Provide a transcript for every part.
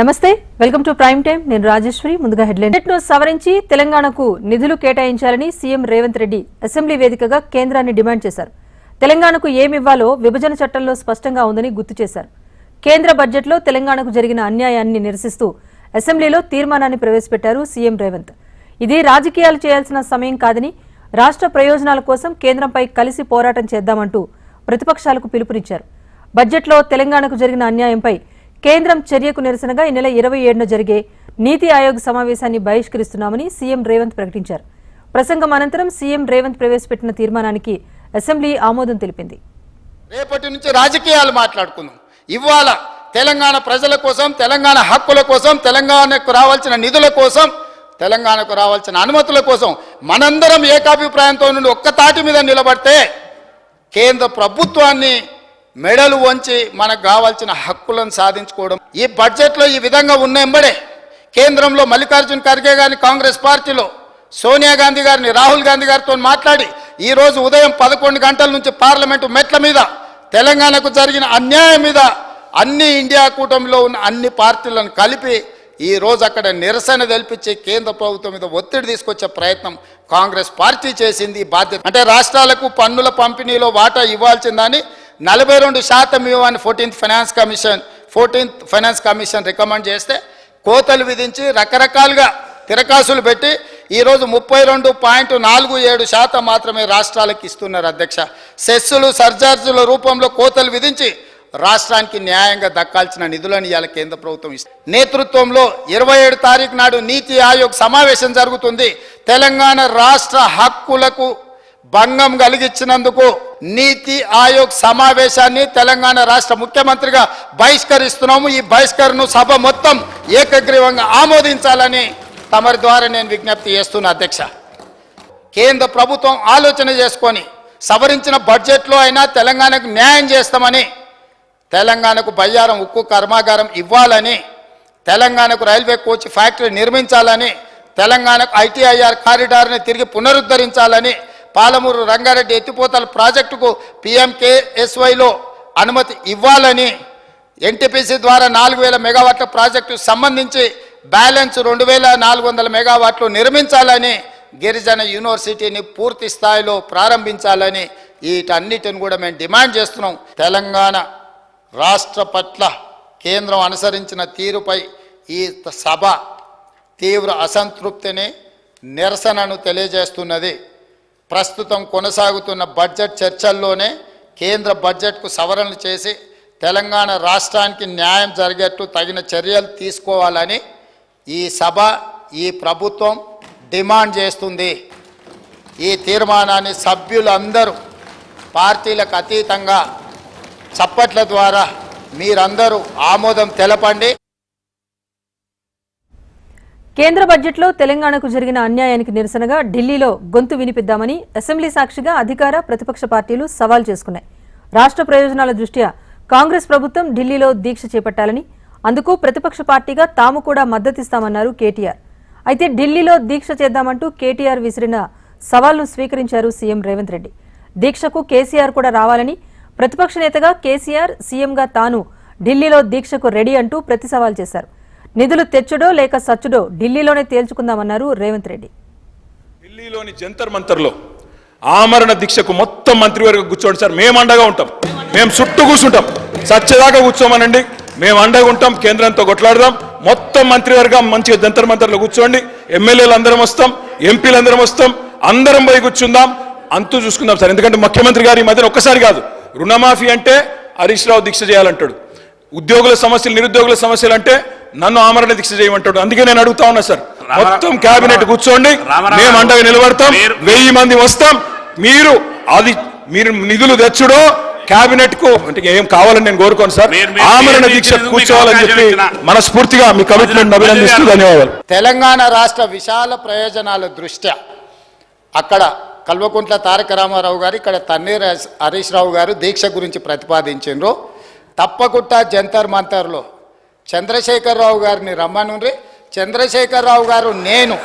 నమస్తే welcome to prime time నేను రాజేశ్వరి ముందుగా హెడ్లైన్. బడ్జెట్ను సవరించి తెలంగాణకు నిధులు కేటాయించాలని సీఎం రేవంత్ రెడ్డి అసెంబ్లీ వేదికగా కేంద్రాన్ని డిమాండ్ చేశారు. తెలంగాణకు ఏమివ్వాలో విభజన చట్టంలో స్పష్టంగా ఉందని గుర్తు చేశారు. కేంద్ర బడ్జెట్లో తెలంగాణకు జరిగిన అన్యాయాన్ని నిరసిస్తూ అసెంబ్లీలో తీర్మానాన్ని ప్రవేశపెట్టారు సీఎం రేవంత్. ఇది రాజకీయాలు చేయాల్సిన సమయం కాదని రాష్ట్ర ప్రయోజనాల కోసం కేంద్రంపై కలిసి పోరాటం చేద్దామంటూ ప్రతిపక్షాలకు పిలుపునిచ్చారు. బడ్జెట్లో తెలంగాణకు జరిగిన అన్యాయంపై కేంద్రం చర్యకు నిరసనగా ఈ నెల ఇరవై ఏడున జరిగే నీతి ఆయోగ్ సమావేశాన్ని బహిష్కరిస్తున్నామని సీఎం రేవంత్ ప్రకటించారు. ప్రసంగం అనంతరం సీఎం రేవంత్ ప్రవేశపెట్టిన తీర్మానానికి అసెంబ్లీ ఆమోదం తెలిపింది. రేపటి నుంచి రాజకీయాలు మాట్లాడుకుందాం. ఇవాళ తెలంగాణ ప్రజల కోసం తెలంగాణ హక్కుల కోసం తెలంగాణకు రావాల్సిన నిధుల కోసం తెలంగాణకు రావాల్సిన అనుమతుల కోసం మనందరం ఏకాభిప్రాయంతో నుండి ఒక్క తాటి మీద నిలబడితే కేంద్ర ప్రభుత్వాన్ని మెడలు వంచి మనకు కావాల్సిన హక్కులను సాధించుకోవడం. ఈ బడ్జెట్లో ఈ విధంగా ఉన్న ఎంబడే కేంద్రంలో మల్లికార్జున్ ఖర్గే గారిని కాంగ్రెస్ పార్టీలో సోనియా గాంధీ గారిని రాహుల్ గాంధీ గారితో మాట్లాడి ఈరోజు ఉదయం పదకొండు గంటల నుంచి పార్లమెంటు మెట్ల మీద తెలంగాణకు జరిగిన అన్యాయం మీద అన్ని ఇండియా కూటమిలో ఉన్న అన్ని పార్టీలను కలిపి ఈ రోజు అక్కడ నిరసన తెలిపించి కేంద్ర ప్రభుత్వం మీద ఒత్తిడి తీసుకొచ్చే ప్రయత్నం కాంగ్రెస్ పార్టీ చేసింది బాధ్యత. అంటే రాష్ట్రాలకు పన్నుల పంపిణీలో వాటా ఇవ్వాల్సిందని నలభై రెండు శాతం ఇవ్వని fourteenth finance commission fourteenth finance commission recommend చేస్తే కోతలు విధించి రకరకాలుగా తిరకాసులు పెట్టి ఈరోజు ముప్పై రెండు పాయింట్ నాలుగు ఏడు శాతం మాత్రమే రాష్ట్రాలకు ఇస్తున్నారు అధ్యక్ష. సెస్సులు సర్జార్జుల రూపంలో కోతలు విధించి రాష్ట్రానికి న్యాయంగా దక్కాల్సిన నిధులను ఇవాళ కేంద్ర ప్రభుత్వం ఇస్తుంది నేతృత్వంలో ఇరవై ఏడు తారీఖు నాడు నీతి ఆయోగ్ సమావేశం జరుగుతుంది. తెలంగాణ రాష్ట్ర హక్కులకు భంగం కలిగించినందుకు నీతి ఆయోగ్ సమావేశాన్ని తెలంగాణ రాష్ట్ర ముఖ్యమంత్రిగా బహిష్కరిస్తున్నాము. ఈ బహిష్కరణను సభ మొత్తం ఏకగ్రీవంగా ఆమోదించాలని తమరి ద్వారా నేను విజ్ఞప్తి చేస్తున్నా అధ్యక్ష. కేంద్ర ప్రభుత్వం ఆలోచన చేసుకొని సవరించిన బడ్జెట్లో అయినా తెలంగాణకు న్యాయం చేస్తామని తెలంగాణకు బయ్యారం ఉక్కు కర్మాగారం ఇవ్వాలని తెలంగాణకు రైల్వే కోచ్ ఫ్యాక్టరీ నిర్మించాలని తెలంగాణకు ఐటీఐఆర్ కారిడార్ని తిరిగి పునరుద్ధరించాలని పాలమూరు రంగారెడ్డి ఎత్తిపోతల ప్రాజెక్టుకు పిఎంకేఎస్వైలో అనుమతి ఇవ్వాలని ఎన్టీపీసీ ద్వారా నాలుగు వేల మెగావాట్ల ప్రాజెక్టు సంబంధించి బ్యాలెన్స్ రెండు వేల నాలుగు వందల మెగావాట్లు నిర్మించాలని గిరిజన యూనివర్సిటీని పూర్తి స్థాయిలో ప్రారంభించాలని వీటన్నిటిని కూడా మేము డిమాండ్ చేస్తున్నాం. తెలంగాణ రాష్ట్ర పట్ల కేంద్రం అనుసరించిన తీరుపై ఈ సభ తీవ్ర అసంతృప్తిని నిరసనను తెలియజేస్తున్నది. ప్రస్తుతం కొనసాగుతున్న బడ్జెట్ చర్చల్లోనే కేంద్ర బడ్జెట్కు సవరణలు చేసి తెలంగాణ రాష్ట్రానికి న్యాయం జరిగేట్టు తగిన చర్యలు తీసుకోవాలని ఈ సభ ఈ ప్రభుత్వం డిమాండ్ చేస్తుంది. ఈ తీర్మానాన్ని సభ్యులందరూ పార్టీలకు అతీతంగా చప్పట్ల ద్వారా మీరందరూ ఆమోదం తెలపండి. కేంద్ర బడ్జెట్లో తెలంగాణకు జరిగిన అన్యాయానికి నిరసనగా ఢిల్లీలో గొంతు వినిపిద్దామని అసెంబ్లీ సాక్షిగా అధికార ప్రతిపక్ష పార్టీలు సవాల్ చేసుకున్నాయి. రాష్ట్ర ప్రయోజనాల దృష్ట్యా కాంగ్రెస్ ప్రభుత్వం ఢిల్లీలో దీక్ష చేపట్టాలని అందుకు ప్రతిపక్ష పార్టీగా తాము కూడా మద్దతిస్తామన్నారు కేటీఆర్. అయితే ఢిల్లీలో దీక్ష చేద్దామంటూ కేటీఆర్ విసిరిన సవాల్ను స్వీకరించారు సీఎం రేవంత్ రెడ్డి. దీక్షకు కేసీఆర్ కూడా రావాలని ప్రతిపక్ష నేతగా కేసీఆర్ సీఎంగా తాను ఢిల్లీలో దీక్షకు రెడీ అంటూ ప్రతి సవాల్ చేశారు. నిధులు తెచ్చుడో లేక సచ్చుడో ఢిల్లీలోనే తేల్చుకుందామన్నారు రేవంత్ రెడ్డి. ఢిల్లీలోని జంతర్ మంతర్లో ఆమరణ దీక్షకు మొత్తం మంత్రివర్గం కూర్చోండి సార్. మేము అండగా ఉంటాం. మేము చుట్టూ కూర్చుంటాం. సత్యదాకా కూర్చోమనండి. మేము అండగా ఉంటాం. కేంద్రంతో కొట్లాడదాం. మొత్తం మంత్రివర్గం మంచిగా జంతర్ మంతర్లో కూర్చోండి. ఎమ్మెల్యేలు అందరం వస్తాం. ఎంపీలు అందరం వస్తాం. అందరం పోయి కూర్చుందాం. అంతూ చూసుకుందాం సార్. ఎందుకంటే ముఖ్యమంత్రి గారు ఈ మధ్యన ఒక్కసారి కాదు. రుణమాఫీ అంటే హరీష్ రావు దీక్ష చేయాలంటాడు. ఉద్యోగుల సమస్యలు నిరుద్యోగుల సమస్యలు అంటే నన్ను ఆమరణ దీక్ష చేయమంటాడు. అందుకే నేను అడుగుతా ఉన్నా సార్. మొత్తం కేబినెట్ కూర్చోండి. మేము అండగా నిలబడతాం. వెయ్యి మంది వస్తాం. మీరు అది మీరు నిధులు తెచ్చుడో కేబినెట్కు అంటే ఏం కావాలని నేను కోరుకోను సార్. మీరు- మీరు- ఆమరణ మీరు దీక్ష కూర్చోవాలని చెప్పి. మనస్ఫూర్తిగా మీ కమిట్మెంట్ అభినందిస్తూ ధన్యవాదాలు. తెలంగాణ రాష్ట్ర విశాల ప్రయోజనాల దృష్ట్యా అక్కడ కల్వకుంట్ల తారక రామారావు గారు ఇక్కడ తన్నీర్ హరీష్- హరీష్ రావు గారు దీక్ష గురించి ప్రతిపాదించారు తప్పకుండా జంతర్ మంతర్లో చంద్రశేఖరరావు గారిని రమ్మనుండ్రి చంద్రశేఖరరావు గారు నేను.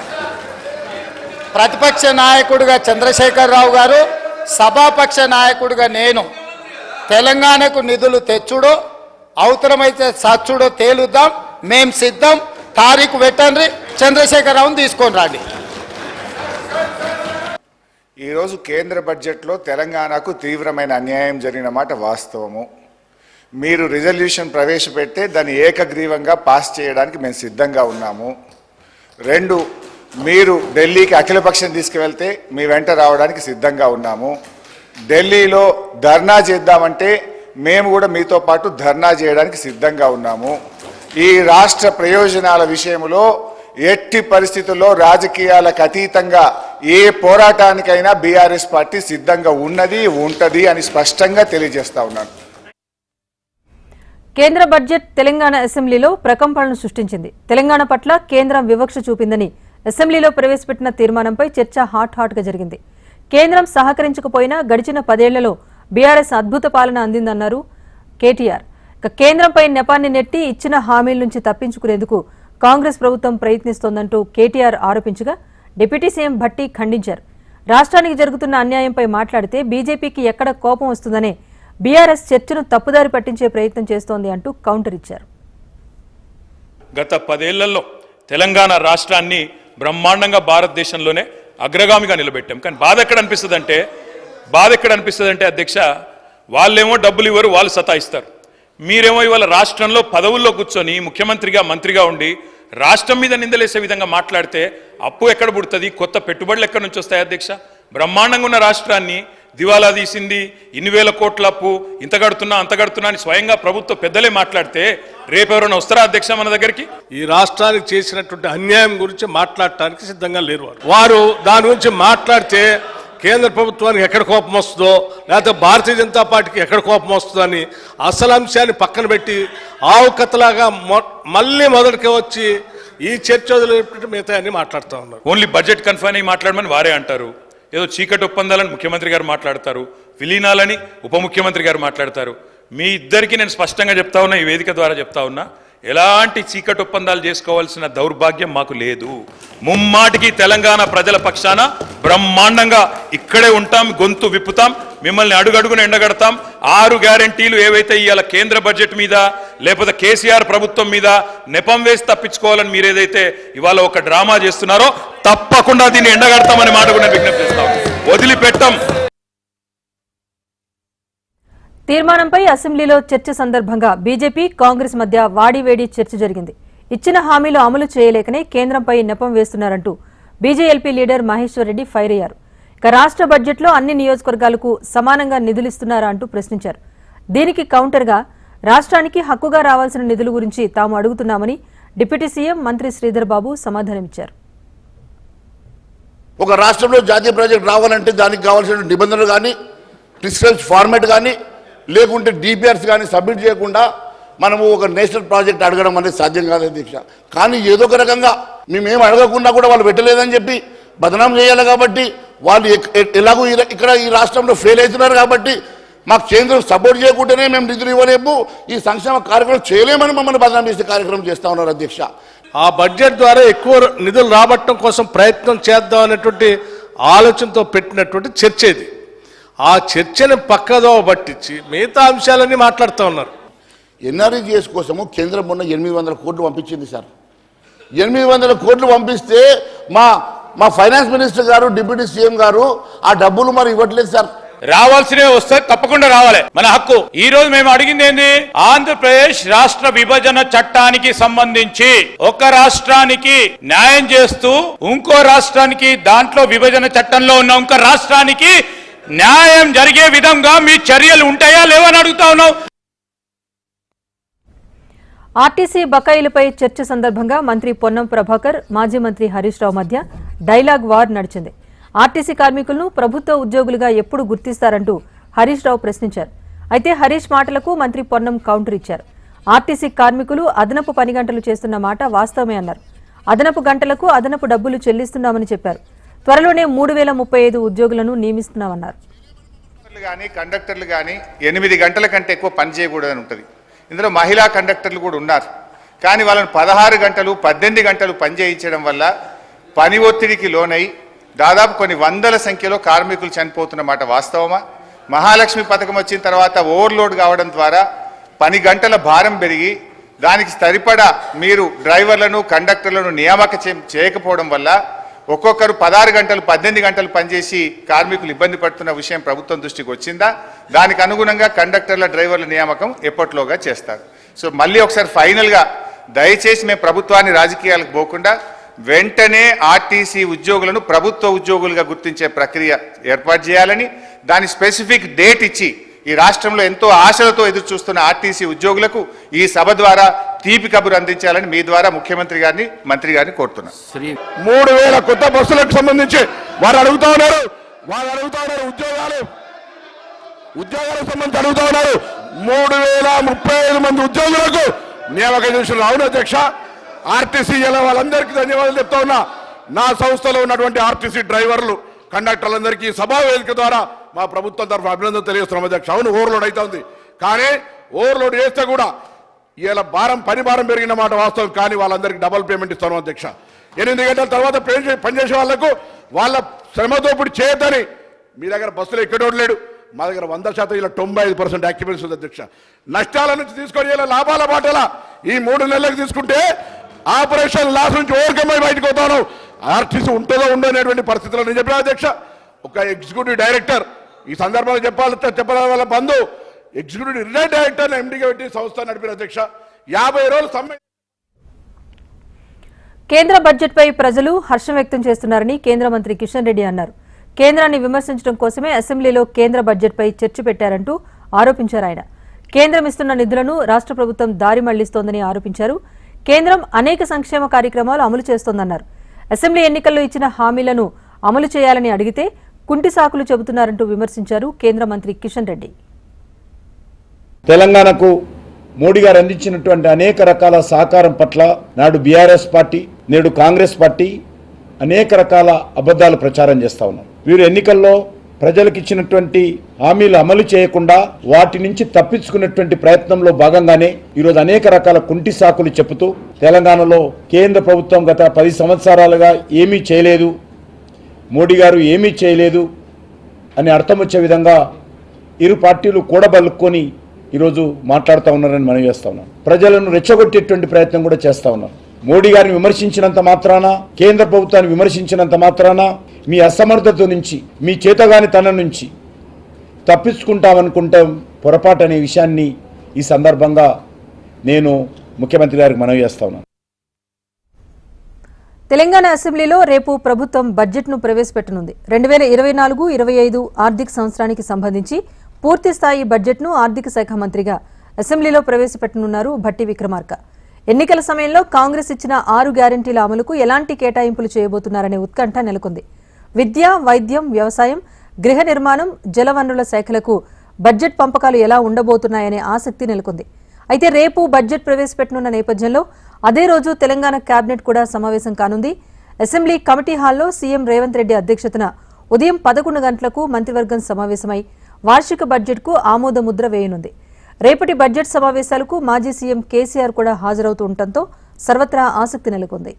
ప్రతిపక్ష నాయకుడిగా చంద్రశేఖరరావు గారు సభాపక్ష నాయకుడిగా నేను. తెలంగాణకు నిధులు తెచ్చుడో అవసరమైతే సచ్చుడో తేలుద్దాం మేం సిద్ధం తారీఖు పెట్టండి చంద్రశేఖరరావుని తీసుకొని రండి. ఈరోజు కేంద్ర బడ్జెట్లో తెలంగాణకు తీవ్రమైన అన్యాయం జరిగిన మాట వాస్తవము. మీరు రిజల్యూషన్ ప్రవేశపెడితే దాన్ని ఏకగ్రీవంగా పాస్ చేయడానికి మేము సిద్ధంగా ఉన్నాము. రెండు మీరు ఢిల్లీకి అఖిలపక్షం తీసుకువెళ్తే మీ వెంట రావడానికి సిద్ధంగా ఉన్నాము. ఢిల్లీలో ధర్నా చేద్దామంటే మేము కూడా మీతో పాటు ధర్నా చేయడానికి సిద్ధంగా ఉన్నాము. ఈ రాష్ట్ర ప్రయోజనాల విషయంలో ఎట్టి పరిస్థితుల్లో రాజకీయాలకు అతీతంగా ఏ పోరాటానికైనా బీఆర్ఎస్ పార్టీ సిద్ధంగా ఉన్నది ఉంటది అని స్పష్టంగా తెలియజేస్తా ఉన్నాను. కేంద్ర బడ్జెట్ తెలంగాణ అసెంబ్లీలో ప్రకంపనలు సృష్టించింది. తెలంగాణ పట్ల కేంద్రం వివక్ష చూపిందని అసెంబ్లీలో ప్రవేశపెట్టిన తీర్మానంపై చర్చ హాట్ హాట్గా జరిగింది. కేంద్రం సహకరించకపోయినా గడిచిన పదేళ్ళలో బీఆర్ఎస్ అద్భుత పాలన అందిందన్నారు కేటీఆర్. ఇక కేంద్రంపై నెపాన్ని నెట్టి ఇచ్చిన హామీల నుంచి తప్పించుకునేందుకు కాంగ్రెస్ ప్రభుత్వం ప్రయత్నిస్తోందంటూ కేటీఆర్ ఆరోపించగా డిప్యూటీ సీఎం భట్టి ఖండించారు. రాష్ట్రానికి జరుగుతున్న అన్యాయంపై మాట్లాడితే బీజేపీకి ఎక్కడ కోపం వస్తుందనే బీఆర్ఎస్ చర్చను తప్పుదారి పట్టించే ప్రయత్నం చేస్తోంది అంటూ కౌంటర్ ఇచ్చారు. గత పదేళ్ళలో తెలంగాణ రాష్ట్రాన్ని బ్రహ్మాండంగా భారతదేశంలోనే అగ్రగామిగా నిలబెట్టాం. కానీ బాధ ఎక్కడ అనిపిస్తుంది అంటే బాధ ఎక్కడ అనిపిస్తుంది అంటే అధ్యక్ష వాళ్ళేమో డబ్బులు ఇవ్వరు వాళ్ళు సతాయిస్తారు. మీరేమో ఇవాళ రాష్ట్రంలో పదవుల్లో కూర్చొని ముఖ్యమంత్రిగా మంత్రిగా ఉండి రాష్ట్రం మీద నిందలేసే విధంగా మాట్లాడితే అప్పు ఎక్కడ పుడుతుంది కొత్త పెట్టుబడులు ఎక్కడి నుంచి వస్తాయి అధ్యక్ష? బ్రహ్మాండంగా ఉన్న రాష్ట్రాన్ని దివాలా తీసింది ఇన్ని వేల కోట్ల అప్పు ఇంత కడుతున్నా అంత కడుతున్నా అని స్వయంగా ప్రభుత్వ పెద్దలే మాట్లాడితే రేపు ఎవరైనా వస్తారా అధ్యక్ష మన దగ్గరికి? ఈ రాష్ట్రానికి చేసినటువంటి అన్యాయం గురించి మాట్లాడటానికి సిద్ధంగా లేరు వారు. వారు దాని గురించి మాట్లాడితే కేంద్ర ప్రభుత్వానికి ఎక్కడ కోపం వస్తుందో లేకపోతే భారతీయ జనతా పార్టీకి ఎక్కడ కోపం వస్తుందో అని అసలు అంశాన్ని పక్కన పెట్టి ఆవు కథలాగా మళ్ళీ మొదటికి వచ్చి ఈ చర్చ వదిలిపెట్టి మిగతా అన్ని మాట్లాడుతూ ఉన్నారు. ఓన్లీ బడ్జెట్ కన్ఫైన్ అయ్యి మాట్లాడమని వారే అంటారు. ఏదో చీకటి ఒప్పందాలని ముఖ్యమంత్రి గారు మాట్లాడతారు విలీనాలని ఉప ముఖ్యమంత్రి గారు మాట్లాడతారు. మీ ఇద్దరికి నేను స్పష్టంగా చెప్తా ఉన్నా ఈ వేదిక ద్వారా చెప్తా ఉన్నా ఎలాంటి చీకటి ఒప్పందాలు చేసుకోవాల్సిన దౌర్భాగ్యం మాకు లేదు. ముమ్మాటికి తెలంగాణ ప్రజల పక్షాన బ్రహ్మాండంగా ఇక్కడే ఉంటాం గొంతు విప్పుతాం మిమ్మల్ని అడుగడుగున ఎండగడతాం. ఆరు గ్యారంటీలు ఏవైతే ఇవాళ కేంద్ర బడ్జెట్ మీద లేకపోతే కేసీఆర్ ప్రభుత్వం మీద నెపం వేసి తప్పించుకోవాలని మీరు ఏదైతే ఇవాళ ఒక డ్రామా చేస్తున్నారో తప్పకుండా దీన్ని ఎండగడతామని మాట కూడా విజ్ఞప్తి చేస్తాం. వదిలిపెట్టం. తీర్మానంపై అసెంబ్లీలో చర్చ సందర్భంగా బీజేపీ కాంగ్రెస్ మధ్య వాడివేడి చర్చ జరిగింది. ఇచ్చిన హామీలు అమలు చేయలేకనే కేంద్రంపై నెపం వేస్తున్నారంటూ BJLP leader Maheshwar Reddy fire అయ్యారు. ఇక రాష్ట్ర బడ్జెట్లో అన్ని నియోజకవర్గాలకు సమానంగా నిధులిస్తున్నారా అంటూ ప్రశ్నించారు. దీనికి కౌంటర్గా రాష్ట్రానికి హక్కుగా రావాల్సిన నిధుల గురించి తాము అడుగుతున్నామని డిప్యూటీ సీఎం మంత్రి శ్రీధర్ బాబు సమాధానమిచ్చారు. ఒక రాష్ట్రంలో జాతీయ ప్రాజెక్ట్ రావాలంటే దానికి కావాల్సిన నిబంధనలు కానీ ఫార్మాట్ కానీ లేకుంటే డిపిఆర్స్ కానీ సబ్మిట్ చేయకుండా మనము ఒక నేషనల్ ప్రాజెక్ట్ అడగడం అనేది సాధ్యం కాలేదు దీక్ష. కానీ ఏదో ఒక రకంగా మేమేం అడగకుండా కూడా వాళ్ళు పెట్టలేదని చెప్పి బదనాం చేయాలి కాబట్టి వాళ్ళు ఎలాగో ఇక్కడ ఈ రాష్ట్రంలో ఫెయిల్ అవుతున్నారు కాబట్టి మాకు కేంద్రం సపోర్ట్ చేయకుండానే మేము నిధులు ఇవ్వలేము. ఈ సంక్షేమ కార్యక్రమం చేయలేమని మమ్మల్ని బదనాం చేసే కార్యక్రమం చేస్తా ఉన్నారు అధ్యక్ష. ఆ బడ్జెట్ ద్వారా ఎక్కువ నిధులు రాబట్టడం కోసం ప్రయత్నం చేద్దాం అనేటువంటి ఆలోచనతో పెట్టినటువంటి చర్చ ఇది. ఆ చర్చని పక్కదో పట్టించి మిగతా అంశాలన్నీ మాట్లాడుతూ ఉన్నారు. ఎన్ఆర్ఈజిఎస్ కోసము కేంద్రం మొన్న ఎనిమిది వందల కోట్లు పంపించింది సార్. ఎనిమిది వందల కోట్లు పంపిస్తే మా మా ఫైనాన్స్ మినిస్టర్ గారు డిప్యూటీ సీఎం గారు ఆ డబ్బులు మరి ఇవ్వట్లేదు సార్. రావాల్సినవి వస్తే తప్పకుండా రావాలి. మన హక్కు. ఈ రోజు మేము అడిగింది ఏంది? ఆంధ్రప్రదేశ్ రాష్ట్ర విభజన చట్టానికి సంబంధించి ఒక రాష్ట్రానికి న్యాయం చేస్తూ ఇంకో రాష్ట్రానికి దాంట్లో విభజన చట్టంలో ఉన్న ఇంకో రాష్ట్రానికి న్యాయం జరిగే విధంగా మీ చర్యలు ఉంటాయా లేవని అడుగుతా ఉన్నావు. ఆర్టీసీ బకాయిలపై చర్చ సందర్భంగా మంత్రి పొన్నం ప్రభాకర్ మాజీ మంత్రి హరీష్ రావు మధ్య డైలాగ్ వార్ నడిచింది. ఆర్టీసీ కార్మికులను ప్రభుత్వ ఉద్యోగులుగా ఎప్పుడు గుర్తిస్తారంటూ హరీష్ రావు ప్రశ్నించారు. అయితే హరీష్ మాటలకు మంత్రి పొన్నం కౌంటర్ ఇచ్చారు. ఆర్టీసీ కార్మికులు అదనపు పని గంటలు చేస్తున్న మాట వాస్తవమే అన్నారు. అదనపు గంటలకు అదనపు డబ్బులు చెల్లిస్తున్నామని చెప్పారు. త్వరలోనే మూడు వేల ముప్పై ఐదు ఉద్యోగులను నియమిస్తున్నామన్నారు. కండక్టర్లు కానీ కండక్టర్లు కానీ ఎనిమిది గంటల కంటే ఎక్కువ పని చేయకూడదని ఉంటుంది. ఇందులో మహిళా కండక్టర్లు కూడా ఉన్నారు. కానీ వాళ్ళని పదహారు గంటలు పద్దెనిమిది గంటలు పని చేయించడం వల్ల పని ఒత్తిడికి లోనై దాదాపు కొన్ని వందల సంఖ్యలో కార్మికులు చనిపోతున్నమాట వాస్తవమా? మహాలక్ష్మి పథకం వచ్చిన తర్వాత ఓవర్లోడ్ కావడం ద్వారా పని గంటల భారం పెరిగి దానికి సరిపడా మీరు డ్రైవర్లను కండక్టర్లను నియామక చేయకపోవడం వల్ల ఒక్కొక్కరు పదహారు గంటలు పద్దెనిమిది గంటలు పనిచేసి కార్మికులు ఇబ్బంది పడుతున్న విషయం ప్రభుత్వం దృష్టికి వచ్చిందా? దానికి అనుగుణంగా కండక్టర్ల డ్రైవర్ల నియామకం ఎప్పట్లోగా చేస్తారు? సో మళ్ళీ ఒకసారి ఫైనల్గా దయచేసి మేము ప్రభుత్వాన్ని రాజకీయాలకు పోకుండా వెంటనే ఆర్టీసీ ఉద్యోగులను ప్రభుత్వ ఉద్యోగులుగా గుర్తించే ప్రక్రియ ఏర్పాటు చేయాలని దాని స్పెసిఫిక్ డేట్ ఇచ్చి ఈ రాష్ట్రంలో ఎంతో ఆశలతో ఎదురు చూస్తున్న ఆర్టీసీ ఉద్యోగులకు ఈ సభ ద్వారా తీపి కబురు అందించాలని మీ ద్వారా ముఖ్యమంత్రి గారిని మంత్రి గారిని కోరుతున్నాను మూడు వేల కొత్త బస్సులకు సంబంధించి వారు అడుగుతా ఉన్నారు. వారు అడుగుతా ఉన్నారు ఉద్యోగాలు. ఉద్యోగాలకు సంబంధించి అడుగుతా ఉన్నారు. మూడు వేల ముప్పై ఐదు మంది ఉద్యోగులకు నియామకం చేసిన అవును అధ్యక్ష ఆర్టీసీ ఇలా వాళ్ళందరికీ ధన్యవాదాలు చెప్తా ఉన్నా. నా సంస్థలో ఉన్నటువంటి ఆర్టీసీ డ్రైవర్లు కండక్టర్లందరికీ సభా వేదిక ద్వారా మా ప్రభుత్వం తరఫున అభినందన తెలియజేస్తున్నాం అధ్యక్ష. అవును ఓవర్లోడ్ అవుతా ఉంది. కానీ ఓవర్లోడ్ చేస్తే కూడా ఇలా భారం పని భారం పెరిగిన మాట వాస్తవం. కానీ వాళ్ళందరికీ డబల్ పేమెంట్ ఇస్తాను అధ్యక్ష. ఎనిమిది గంటల తర్వాత పనిచేసే వాళ్ళకు వాళ్ళ శ్రమతో ఇప్పుడు చేయొద్దని మీ దగ్గర బస్సులు ఎక్కడోడు లేడు. మా దగ్గర వంద శాతం ఇలా తొంభై ఐదు పర్సెంట్ యాక్టివిటీస్ ఉంది అధ్యక్ష. నష్టాల నుంచి తీసుకొని ఇలా లాభాల బాటల ఈ మూడు నెలలకు తీసుకుంటే ఆపరేషన్ లాస్ నుంచి ఓవర్కమ్ అయి బయటకు పోతాను. ఆర్టీసీ ఉంటుందో ఉండో అనేటువంటి పరిస్థితుల్లో నేను చెప్పిన అధ్యక్ష. ఒక ఎగ్జిక్యూటివ్ డైరెక్టర్ ఈ సందర్భంలో చెప్పాలి చెప్పడం వల్ల బంధు ఎగ్జిక్యూటివ్ రిటైర్డ్ డైరెక్టర్ ఎండిగా పెట్టి సంస్థ నడిపిన అధ్యక్ష. యాభై రోజులు సమ్మె కేంద్ర బడ్జెట్పై ప్రజలు హర్షం వ్యక్తం చేస్తున్నారని కేంద్ర మంత్రి కిషన్ రెడ్డి అన్నారు. కేంద్రాన్ని విమర్శించడం కోసమే అసెంబ్లీలో కేంద్ర బడ్జెట్పై చర్చ పెట్టారంటూ ఆరోపించారు ఆయన. కేంద్రం ఇస్తున్న నిధులను రాష్ట్ర ప్రభుత్వం దారి మళ్ళిస్తోందని ఆరోపించారు. కేంద్రం అనేక సంక్షేమ కార్యక్రమాలు అమలు చేస్తోందన్నారు. అసెంబ్లీ ఎన్నికల్లో ఇచ్చిన హామీలను అమలు చేయాలని అడిగితే కుంటి సాకులు చెబుతున్నారంటూ విమర్శించారు కేంద్ర మంత్రి కిషన్ రెడ్డి. తెలంగాణకు మోడీ గారు అందించినటువంటి అనేక రకాల సహకారం పట్ల నాడు బీఆర్ఎస్ పార్టీ నేడు కాంగ్రెస్ పార్టీ అనేక రకాల అబద్ధాలు ప్రచారం చేస్తా ఉన్నారు. వీరు ఎన్నికల్లో ప్రజలకు ఇచ్చినటువంటి హామీలు అమలు చేయకుండా వాటి నుంచి తప్పించుకున్నటువంటి ప్రయత్నంలో భాగంగానే ఈరోజు అనేక రకాల కుంటి సాకులు చెబుతూ తెలంగాణలో కేంద్ర ప్రభుత్వం గత పది సంవత్సరాలుగా ఏమీ చేయలేదు మోడీ గారు ఏమీ చేయలేదు అని అర్థం వచ్చే విధంగా ఇరు పార్టీలు కూడబలుక్కొని ఈరోజు మాట్లాడుతూ ఉన్నారని మనం చేస్తా ఉన్నాం. ప్రజలను రెచ్చగొట్టేటువంటి ప్రయత్నం కూడా చేస్తా ఉన్నారు మోడీ గారిని విమర్శించినంత మాత్రాన కేంద్ర ప్రభుత్వాన్ని విమర్శించినంత మాత్రాన మీ అసమర్థత నుంచి మీ చేతగాని తన నుంచి తప్పించుకుంటామనుకుంటాం పొరపాటు అనే విషయాన్ని ఈ సందర్భంగా నేను ముఖ్యమంత్రి గారికి మనవి చేస్తా ఉన్నాను. తెలంగాణ అసెంబ్లీలో రేపు ప్రభుత్వం బడ్జెట్ను ప్రవేశపెట్టనుంది. రెండు వేల ఇరవై నాలుగు ఇరవై ఐదు ఆర్థిక సంవత్సరానికి సంబంధించి పూర్తి స్థాయి బడ్జెట్ను ఆర్థిక శాఖ మంత్రిగా అసెంబ్లీలో ప్రవేశపెట్టనున్నారు భట్టి విక్రమార్క. ఎన్నికల సమయంలో కాంగ్రెస్ ఇచ్చిన ఆరు గ్యారంటీల అమలుకు ఎలాంటి కేటాయింపులు చేయబోతున్నారనే ఉత్కంఠ నెలకొంది. విద్య వైద్యం వ్యవసాయం గృహ నిర్మాణం జలవనరుల శాఖలకు బడ్జెట్ పంపకాలు ఎలా ఉండబోతున్నాయనే ఆసక్తి నెలకొంది. అయితే రేపు బడ్జెట్ ప్రవేశపెట్టనున్న నేపథ్యంలో అదే రోజు తెలంగాణ కేబినెట్ కూడా సమావేశం కానుంది. అసెంబ్లీ కమిటీ హాల్లో సీఎం రేవంత్ రెడ్డి అధ్యక్షతన ఉదయం పదకొండు గంటలకు మంత్రివర్గం సమావేశమై వార్షిక బడ్జెట్కు ఆమోద ముద్ర వేయనుంది. రేపటి బడ్జెట్ సమావేశాలకు మాజీ సీఎం కేసీఆర్ కూడా హాజరవుతూ ఉండటంతో సర్వత్రా ఆసక్తి నెలకొంది.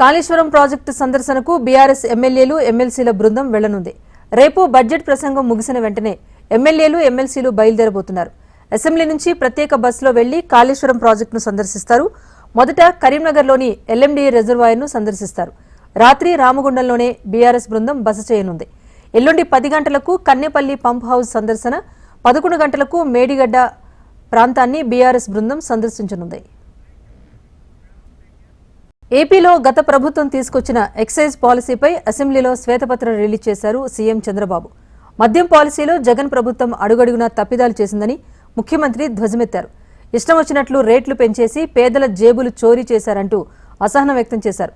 కాళేశ్వరం ప్రాజెక్టు సందర్శనకు బీఆర్ఎస్ ఎమ్మెల్యేలు ఎమ్మెల్సీల బృందం వెళ్ళనుంది. రేపు బడ్జెట్ ప్రసంగం ముగిసిన వెంటనే ఎమ్మెల్యేలు ఎమ్మెల్సీలు బయలుదేరబోతున్నారు. అసెంబ్లీ నుంచి ప్రత్యేక బస్సులో వెళ్ళి కాళేశ్వరం ప్రాజెక్టును సందర్శిస్తారు. మొదట కరీంనగర్లోని ఎల్ఎండిఏ రిజర్వాయర్ను సందర్శిస్తారు. రాత్రి రామగుండంలోనే బీఆర్ఎస్ బృందం బస చేయనుంది. ఎల్లుండి పది గంటలకు కన్నెపల్లి పంప్ హౌస్ సందర్శన పదకొండు గంటలకు మేడిగడ్డ ప్రాంతాన్ని బీఆర్ఎస్ బృందం సందర్శించనుంది. ఏపీలో గత ప్రభుత్వం తీసుకొచ్చిన ఎక్సైజ్ పాలసీపై అసెంబ్లీలో శ్వేతపత్రం రిలీజ్ చేశారు సీఎం చంద్రబాబు. మద్యం పాలసీలో జగన్ ప్రభుత్వం అడుగడుగునా తప్పిదాలు చేసిందని ముఖ్యమంత్రి ధ్వజమెత్తారు. ఇష్టం వచ్చినట్లు రేట్లు పెంచేసి పేదల జేబులు చోరీ చేశారంటూ అసహనం వ్యక్తం చేశారు.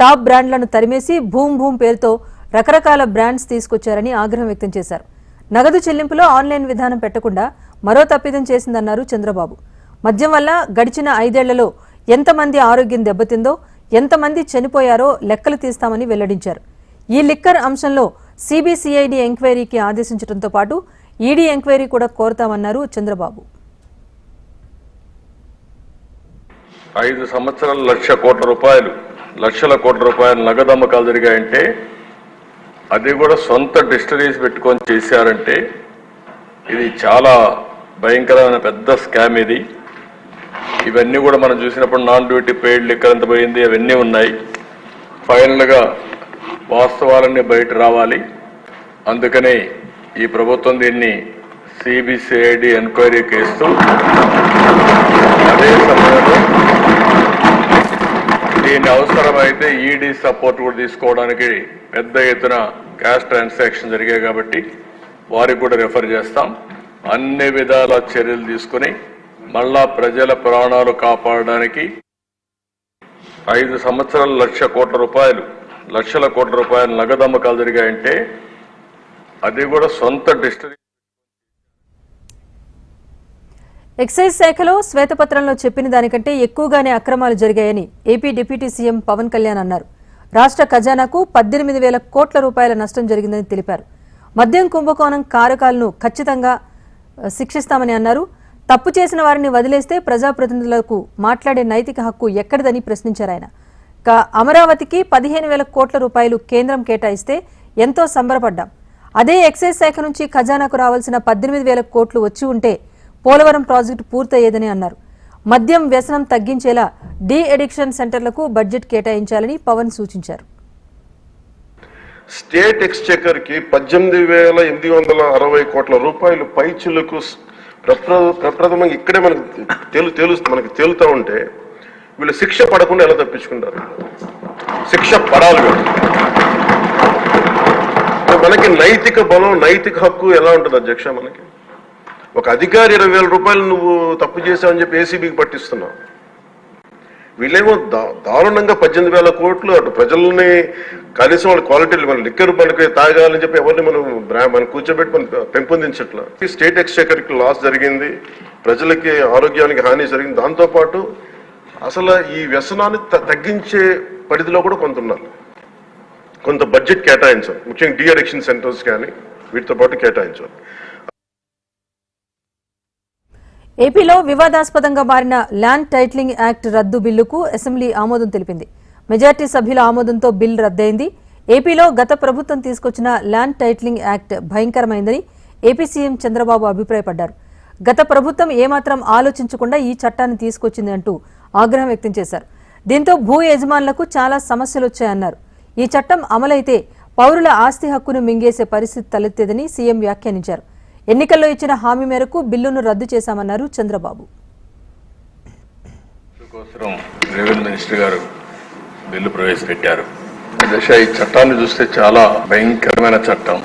టాప్ బ్రాండ్లను తరిమేసి భూమ్ భూమ్ పేరుతో రకరకాల బ్రాండ్స్ తీసుకొచ్చారని ఆగ్రహం వ్యక్తం చేశారు. నగదు చెల్లింపులో ఆన్లైన్ విధానం పెట్టకుండా మరో తప్పిదం చేసిందన్నారు చంద్రబాబు. మద్యం వల్ల గడిచిన ఐదేళ్ళలో ఎంతమంది ఆరోగ్యం దెబ్బతిందో ఎంతమంది చనిపోయారో లెక్కలు తీస్తామని వెల్లడించారు. ఈ లిక్కర్ అంశంలో సిబిసిఐడి ఎంక్వైరీకి ఆదేశించడంతో పాటు ఈడీ ఎంక్వైరీ కూడా కోరుతామన్నారు చంద్రబాబు. ఐదు సంవత్సరాలు లక్ష కోట్ల రూపాయలు లక్షల కోట్ల రూపాయలు నగదు అమ్మకాలు జరిగాయంటే అది కూడా సొంత డిస్టరీస్ పెట్టుకొని చేశారంటే ఇది చాలా భయంకరమైన పెద్ద స్కామ్ ఇది. ఇవన్నీ కూడా మనం చూసినప్పుడు నాన్ డ్యూటీ పెయిడ్ లెక్కర్ ఎంత పోయింది అవన్నీ ఉన్నాయి. ఫైనల్గా వాస్తవాలన్నీ బయట రావాలి. అందుకనే ఈ ప్రభుత్వం దీన్ని సిబిసిఐడి ఎంక్వైరీ కేస్తూ అదే సమయంలో దీన్ని అవసరమైతే ఈడీ సపోర్ట్ కూడా తీసుకోవడానికి పెద్ద ఎత్తున క్యాష్ ట్రాన్సాక్షన్ జరిగాయి కాబట్టి వారికి కూడా రెఫర్ చేస్తాం. అన్ని విధాల చర్యలు తీసుకుని మళ్ళా ప్రజల ప్రాణాలు కాపాడడానికి ఐదు సంవత్సరాలు లక్ష కోట్ల రూపాయలు లక్షల కోట్ల రూపాయలు నగదు అమ్మకాలు జరిగాయంటే అది కూడా సొంత డిస్టరీ ఎక్సైజ్ శాఖలో శ్వేతపత్రంలో చెప్పిన దానికంటే ఎక్కువగానే అక్రమాలు జరిగాయని AP deputy CM Pawan Kalyan అన్నారు. రాష్ట్ర ఖజానాకు పద్దెనిమిది వేల కోట్ల రూపాయల నష్టం జరిగిందని తెలిపారు. మద్యం కుంభకోణం కారకాలను ఖచ్చితంగా శిక్షిస్తామని అన్నారు. తప్పు చేసిన వారిని వదిలేస్తే ప్రజాప్రతినిధులకు మాట్లాడే నైతిక హక్కు ఎక్కడిదని ప్రశ్నించారు ఆయన. అమరావతికి పదిహేను వేల కోట్ల రూపాయలు కేంద్రం కేటాయిస్తే ఎంతో సంబరపడ్డాం. అదే ఎక్సైజ్ శాఖ నుంచి ఖజానాకు రావాల్సిన పద్దెనిమిది వేల కోట్లు వచ్చి ఉంటే పోలవరం ప్రాజెక్టు పూర్తయ్యేదని అన్నారు. మద్యం వ్యసనం తగ్గించేలా డీ ఎడిక్షన్ సెంటర్లకు బడ్జెట్ కేటాయించాలని పవన్ సూచించారు. స్టేట్ ఎక్స్చెకర్కి పద్దెనిమిది వేల ఎనిమిది వందల అరవై కోట్ల రూపాయలు పైచులకు ప్రప్ర- ప్రప్రథమంగా ఇక్కడే మనకు తెలు తెలుసు మనకి తేలుతూ ఉంటే వీళ్ళు శిక్ష పడకుండా ఎలా తప్పించుకుంటారు? శిక్ష పడాలి మనకి నైతిక బలం నైతిక హక్కు ఎలా ఉంటుంది అధ్యక్ష మనకి? ఒక అధికారి ఇరవై వేల రూపాయలు నువ్వు తప్పు చేసావని చెప్పి ఏసీబీకి పట్టిస్తున్నావు. వీళ్ళేమో దా- దారుణంగా పద్దెనిమిది వేల కోట్లు అటు ప్రజల్ని కనీసం వాళ్ళ క్వాలిటీలు మన లిక్కర్ మనకి తాగాలని చెప్పి ఎవరిని మనం మనం కూర్చోబెట్టి మనం పెంపొందించట్లా. ఈ స్టేట్ ఎక్స్చేకర్కి లాస్ జరిగింది ప్రజలకి ఆరోగ్యానికి హాని జరిగింది. దాంతోపాటు అసలు ఈ వ్యసనాన్ని తగ్గించే పరిధిలో కూడా కొంత ఉండాలి కొంత బడ్జెట్ కేటాయించాలి. ముఖ్యంగా డీ అడిక్షన్ సెంటర్స్ కానీ వీటితో పాటు కేటాయించాలి. ఏపీలో వివాదాస్పదంగా మారిన ల్యాండ్ టైటిలింగ్ యాక్ట్ రద్దు బిల్లుకు అసెంబ్లీ ఆమోదం తెలిపింది. మెజార్టీ సభ్యుల ఆమోదంతో బిల్ రద్దయింది. ఏపీలో గత ప్రభుత్వం తీసుకొచ్చిన ల్యాండ్ టైటిలింగ్ యాక్ట్ భయంకరమైందని ఏపీ సీఎం చంద్రబాబు అభిప్రాయపడ్డారు. గత ప్రభుత్వం ఏమాత్రం ఆలోచించకుండా ఈ చట్టాన్ని తీసుకొచ్చింది అంటూ ఆగ్రహం వ్యక్తం చేశారు. దీంతో భూ యజమానులకు చాలా సమస్యలు వచ్చాయన్నారు. ఈ చట్టం అమలైతే పౌరుల ఆస్తి హక్కును మింగేసే పరిస్థితి తలెత్తేదని సీఎం వ్యాఖ్యానించారు. ఎన్నికల్లో ఇచ్చిన హామీ మేరకు బిల్లును రద్దు చేశామన్నారు చంద్రబాబు. రెవెన్యూ మినిస్టర్ గారు బిల్లు ప్రవేశపెట్టారు. దశ. ఈ చట్టాన్ని చూస్తే చాలా భయంకరమైన చట్టం.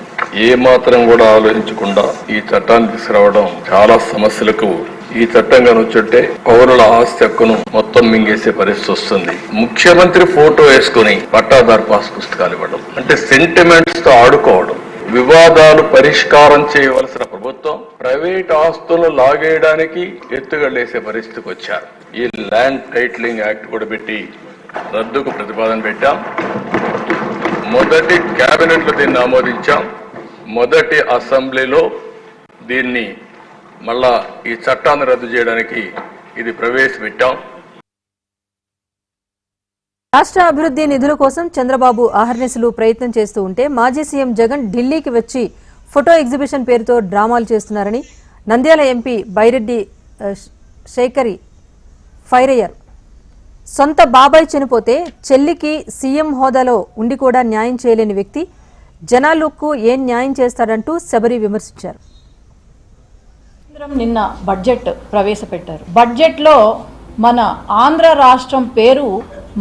ఏ మాత్రం కూడా ఆలోచించకుండా ఈ చట్టాన్ని తీసుకురావడం చాలా సమస్యలకు ఈ చట్టం కనుచుంటే పౌరుల ఆస్తి హక్కును మొత్తం మింగేసే పరిస్థితి వస్తుంది. ముఖ్యమంత్రి ఫోటో వేసుకుని పట్టాదారు పాస్ పుస్తకాలు ఇవ్వడం అంటే సెంటిమెంట్స్తో ఆడుకోవడం వివాదాలు పరిష్కారం చేయవలసిన ప్రభుత్వం ప్రైవేట్ ఆస్తులను లాగేయడానికి ఎత్తుగడలేసే పరిస్థితికి వచ్చారు. ఈ ల్యాండ్ టైటిలింగ్ యాక్ట్ కూడా పెట్టి రద్దుకు ప్రతిపాదన పెట్టాం. మొదటి క్యాబినెట్లో దీన్ని ఆమోదించాం. మొదటి అసెంబ్లీలో దీన్ని మళ్ళా ఈ చట్టాన్ని రద్దు చేయడానికి ఇది ప్రవేశపెట్టాం. రాష్ట్ర అభివృద్ధి నిధుల కోసం చంద్రబాబు ఆహర్నిశలు ప్రయత్నం చేస్తూ ఉంటే మాజీ సీఎం జగన్ ఢిల్లీకి వచ్చి ఫోటో ఎగ్జిబిషన్ పేరుతో డ్రామాలు చేస్తున్నారని నంద్యాల ఎంపీ బైరెడ్డి శేఖరి ఫైర్ అయ్యారు. సొంత బాబాయ్ చనిపోతే చెల్లికి సీఎం హోదాలో ఉండి కూడా న్యాయం చేయలేని వ్యక్తి జనాలకు ఏం న్యాయం చేస్తాడంటూ శబరి విమర్శించారు. కేంద్రం నిన్న బడ్జెట్ ప్రవేశపెట్టారు. బడ్జెట్లో మన ఆంధ్ర రాష్ట్రం పేరు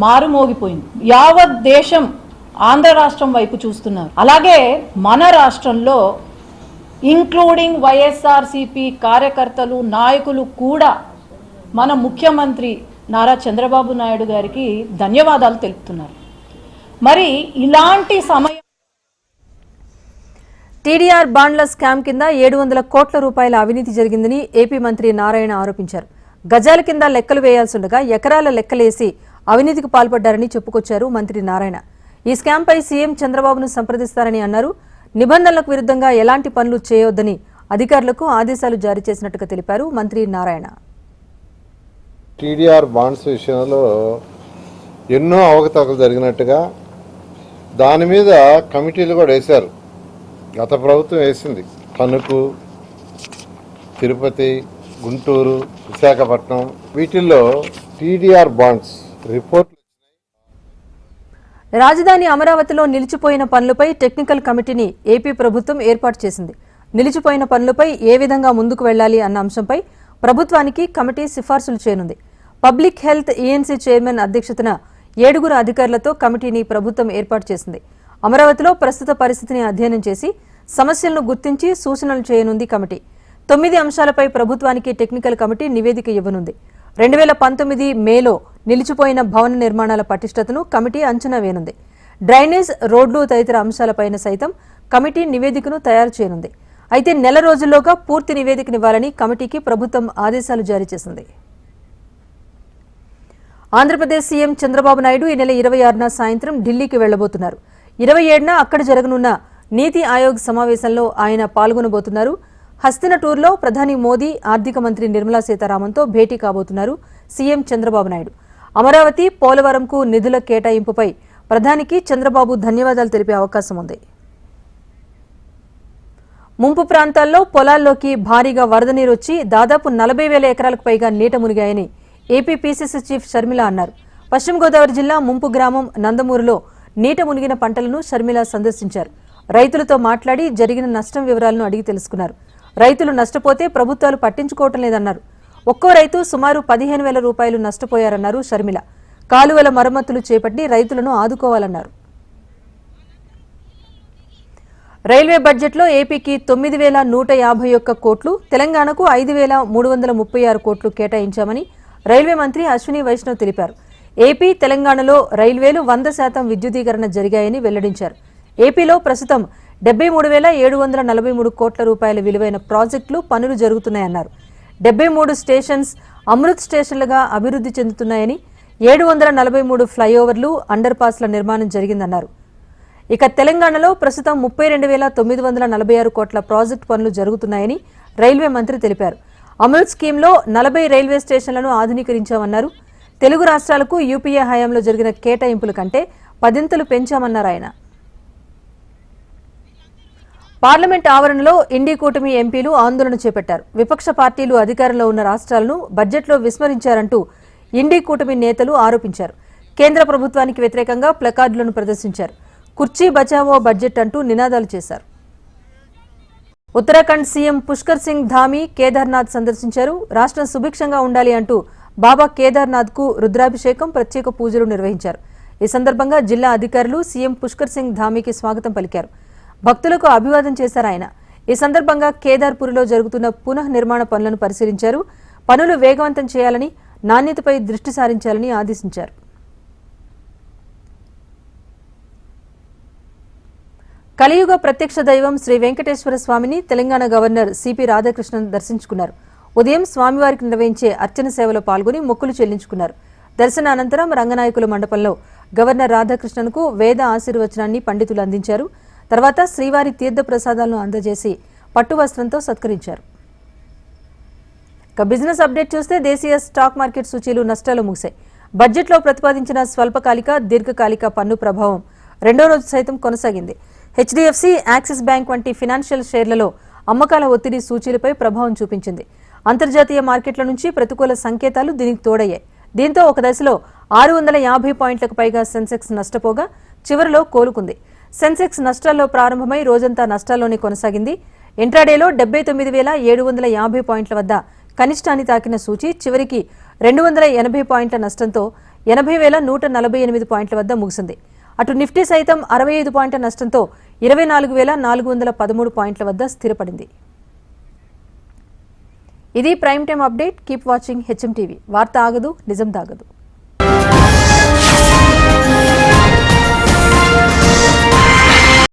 మారుమోగిపోయింది. యావత్ దేశం ఆంధ్ర రాష్ట్రం వైపు చూస్తున్నారు. అలాగే మన రాష్ట్రంలో ఇంక్లూడింగ్ వైఎస్ఆర్సిపి కార్యకర్తలు నాయకులు కూడా మన ముఖ్యమంత్రి నారా చంద్రబాబు నాయుడు గారికి ధన్యవాదాలు తెలుపుతున్నారు. మరి ఇలాంటి సమయం టీడీఆర్ బాండ్ల స్కామ్ కింద ఏడు వందల కోట్ల రూపాయల అవినీతి జరిగిందని ఏపీ మంత్రి నారాయణ ఆరోపించారు. గజాల కింద లెక్కలు వేయాల్సిండగా ఎకరాల లెక్కలేసి అవినీతికి పాల్పడ్డారని చెప్పుకొచ్చారు మంత్రి నారాయణ. ఈ స్కామ్పై సీఎం చంద్రబాబును సంప్రదిస్తారని అన్నారు. నిబంధనలకు విరుద్ధంగా ఎలాంటి పనులు చేయొద్దని అధికారులకు ఆదేశాలు జారీ చేసినట్టుగా తెలిపారు మంత్రి నారాయణ. టీడీఆర్ బాండ్స్ విషయంలో ఎన్నో అవకతవకలు జరిగినట్టుగా దాని మీద కమిటీలు కూడా వేశారు. గత ప్రభుత్వం వేసింది. కనుకు తిరుపతి గుంటూరు విశాఖపట్నం వీటిల్లో టీడీఆర్ బాండ్స్ రిపోర్ట్ రాజధాని అమరావతిలో నిలిచిపోయిన పనులపై టెక్నికల్ కమిటీని ఏపీ ప్రభుత్వం ఏర్పాటు చేసింది. నిలిచిపోయిన పనులపై ఏ విధంగా ముందుకు వెళ్ళాలి అన్న అంశంపై ప్రభుత్వానికి కమిటీ సిఫార్సులు చేయనుంది. పబ్లిక్ హెల్త్ ఈఎన్సీ చైర్మన్ అధ్యక్షతన ఏడుగురు అధికారులతో కమిటీని ప్రభుత్వం ఏర్పాటు చేసింది. అమరావతిలో ప్రస్తుత పరిస్థితిని అధ్యయనం చేసి సమస్యలను గుర్తించి సూచనలు చేయనుంది కమిటీ. తొమ్మిది అంశాలపై ప్రభుత్వానికి టెక్నికల్ కమిటీ నివేదిక ఇవ్వనుంది. రెండు వేల పంతొమ్మిది మేలో నిలిచిపోయిన భవన నిర్మాణాల పటిష్టతను కమిటీ అంచనా వేయనుంది డ్రైనేజ్ రోడ్లు తదితర అంశాలపైన సైతం కమిటీ నివేదికను తయారు చేయనుంది. అయితే నెల రోజుల్లోగా పూర్తి నివేదికనివ్వాలని కమిటీకి ప్రభుత్వం ఆదేశాలు జారీ చేసింది. ఆంధ్రప్రదేశ్ సీఎం చంద్రబాబు నాయుడు ఈ నెల ఇరవై ఆరున సాయంత్రం ఢిల్లీకి వెళ్ళబోతున్నారు ఇరవై ఏడున అక్కడ జరగనున్న నీతి ఆయోగ్ సమావేశంలో ఆయన పాల్గొనబోతున్నారు. హస్తిన టూర్లో ప్రధాని మోదీ ఆర్థిక మంత్రి నిర్మలా సీతారామన్తో భేటీ కాబోతున్నారు సీఎం చంద్రబాబు నాయుడు. అమరావతి పోలవరంకు నిధుల కేటాయింపుపై ప్రధానికి చంద్రబాబు ధన్యవాదాలు తెలిపే అవకాశం ఉంది. ముంపు ప్రాంతాల్లో పొలాల్లోకి భారీగా వరద నీరు వచ్చి దాదాపు నలభై వేల ఎకరాలకు పైగా నీట మునిగాయని ఏపీ పీసీసీ చీఫ్ షర్మిల అన్నారు. పశ్చిమ గోదావరి జిల్లా ముంపు గ్రామం నందమూరులో నీట మునిగిన పంటలను షర్మిల సందర్శించారు. రైతులతో మాట్లాడి జరిగిన నష్టం వివరాలను అడిగి తెలుసుకున్నారు. రైతులు నష్టపోతే ప్రభుత్వాలు పట్టించుకోవటం లేదన్నారు. ఒక్కో రైతు సుమారు పదిహేను వేల రూపాయలు నష్టపోయారన్నారు షర్మిల. కాలువల మరమ్మతులు చేపట్టి రైతులను ఆదుకోవాలన్నారు. రైల్వే బడ్జెట్లో ఏపీకి తొమ్మిది వేల నూట యాభై ఒక్క కోట్లు తెలంగాణకు ఐదు వేల మూడు వందల ముప్పై ఆరు కోట్లు కేటాయించామని రైల్వే మంత్రి అశ్విని వైష్ణవ్ తెలిపారు. ఏపీ తెలంగాణలో రైల్వేలు వంద శాతం విద్యుదీకరణ జరిగాయని వెల్లడించారు. ఏపీలో ప్రస్తుతం డెబ్బై మూడు వేల ఏడు వందల నలభై మూడు కోట్ల రూపాయల విలువైన ప్రాజెక్టులు పనులు జరుగుతున్నాయన్నారు. డెబ్బై మూడు స్టేషన్స్ అమృత్ స్టేషన్లుగా అభివృద్ధి చెందుతున్నాయని ఏడు వందల నలభై మూడు ఫ్లైఓవర్లు అండర్ పాస్ల నిర్మాణం జరిగిందన్నారు. ఇక తెలంగాణలో ప్రస్తుతం ముప్పై రెండు వేల తొమ్మిది వందల నలభై ఆరు కోట్ల ప్రాజెక్టు పనులు జరుగుతున్నాయని రైల్వే మంత్రి తెలిపారు. అమృత్ స్కీమ్లో నలభై రైల్వే స్టేషన్లను ఆధునీకరించామన్నారు. తెలుగు రాష్ట్రాలకు యూపీఏ హయాంలో జరిగిన కేటాయింపుల కంటే పదింతలు పెంచామన్నారు ఆయన. పార్లమెంట్ ఆవరణలో ఇండి కూటమి ఎంపీలు ఆందోళన చేపట్టారు. విపక్ష పార్టీలు అధికారంలో ఉన్న రాష్ట్రాలను బడ్జెట్లో విస్మరించారంటూ ఇండి కూటమి నేతలు ఆరోపించారు. కేంద్ర ప్రభుత్వానికి వ్యతిరేకంగా ప్లకార్డులను ప్రదర్శించారు. కుర్చీ బచావో బడ్జెట్ అంటూ నినాదాలు చేశారు. ఉత్తరాఖండ్ సీఎం పుష్కర్ సింగ్ ధామి కేదార్నాథ్ సందర్శించారు. రాష్ట్రం సుభిక్షంగా ఉండాలి అంటూ బాబా కేదార్నాథ్కు రుద్రాభిషేకం ప్రత్యేక పూజలు నిర్వహించారు. ఈ సందర్భంగా జిల్లా అధికారులు సీఎం పుష్కర్ సింగ్ ధామికి స్వాగతం పలికారు. భక్తులకు అభివాదం చేశారు ఆయన. ఈ సందర్భంగా కేదార్పూర్లో జరుగుతున్న పునః నిర్మాణ పనులను పరిశీలించారు. పనులు వేగవంతం చేయాలని నాణ్యతపై దృష్టి సారించాలని ఆదేశించారు. కలియుగ ప్రత్యక్ష దైవం శ్రీ వెంకటేశ్వర స్వామిని తెలంగాణ గవర్నర్ సిపి రాధాకృష్ణన్ దర్శించుకున్నారు. ఉదయం స్వామివారికి నిర్వహించే అర్చన సేవలో పాల్గొని మొక్కులు చెల్లించుకున్నారు. దర్శన అనంతరం రంగనాయకుల మండపంలో గవర్నర్ రాధాకృష్ణన్కు వేద ఆశీర్వచనాన్ని పండితులు అందించారు. తర్వాత శ్రీవారి తీర్థ ప్రసాదాలను అందజేసి పట్టు వస్త్రంతో సత్కరించారు. ఇక బిజినెస్ అప్డేట్ చూస్తే దేశీయ స్టాక్ మార్కెట్ సూచీలు నష్టాలు ముగిశాయి బడ్జెట్లో ప్రతిపాదించిన స్వల్పకాలిక దీర్ఘకాలిక పన్ను ప్రభావం రెండో రోజు సైతం కొనసాగింది. హెచ్డిఎఫ్సి యాక్సిస్ బ్యాంక్ వంటి ఫినాన్షియల్ షేర్లలో అమ్మకాల ఒత్తిడి సూచీలపై ప్రభావం చూపించింది. అంతర్జాతీయ మార్కెట్ల నుంచి ప్రతికూల సంకేతాలు దీనికి తోడయ్యాయి. దీంతో ఒక దశలో ఆరు వందల యాభై పాయింట్లకు పైగా సెన్సెక్స్ నష్టపోగా చివరిలో కోలుకుంది. సెన్సెక్స్ నష్టాల్లో ప్రారంభమై రోజంతా నష్టాల్లోనే కొనసాగింది. ఇంట్రాడేలో డెబ్బై తొమ్మిది వేల ఏడు వందల యాభై పాయింట్ల వద్ద కనిష్టాన్ని తాకిన సూచి చివరికి రెండు వందల ఎనభై పాయింట్ల నష్టంతో ఎనభై వేల నూట నలభై ఎనిమిది పాయింట్ల వద్ద ముగిసింది. అటు నిఫ్టీ సైతం అరవై ఐదు పాయింట్ల నష్టంతో ఇరవై నాలుగు వేల నాలుగు వందల పదమూడు పాయింట్ల వద్ద స్థిరపడింది. ఇది prime time update. Keep watching HM TV. వార్త ఆగదు నిజం దాగదు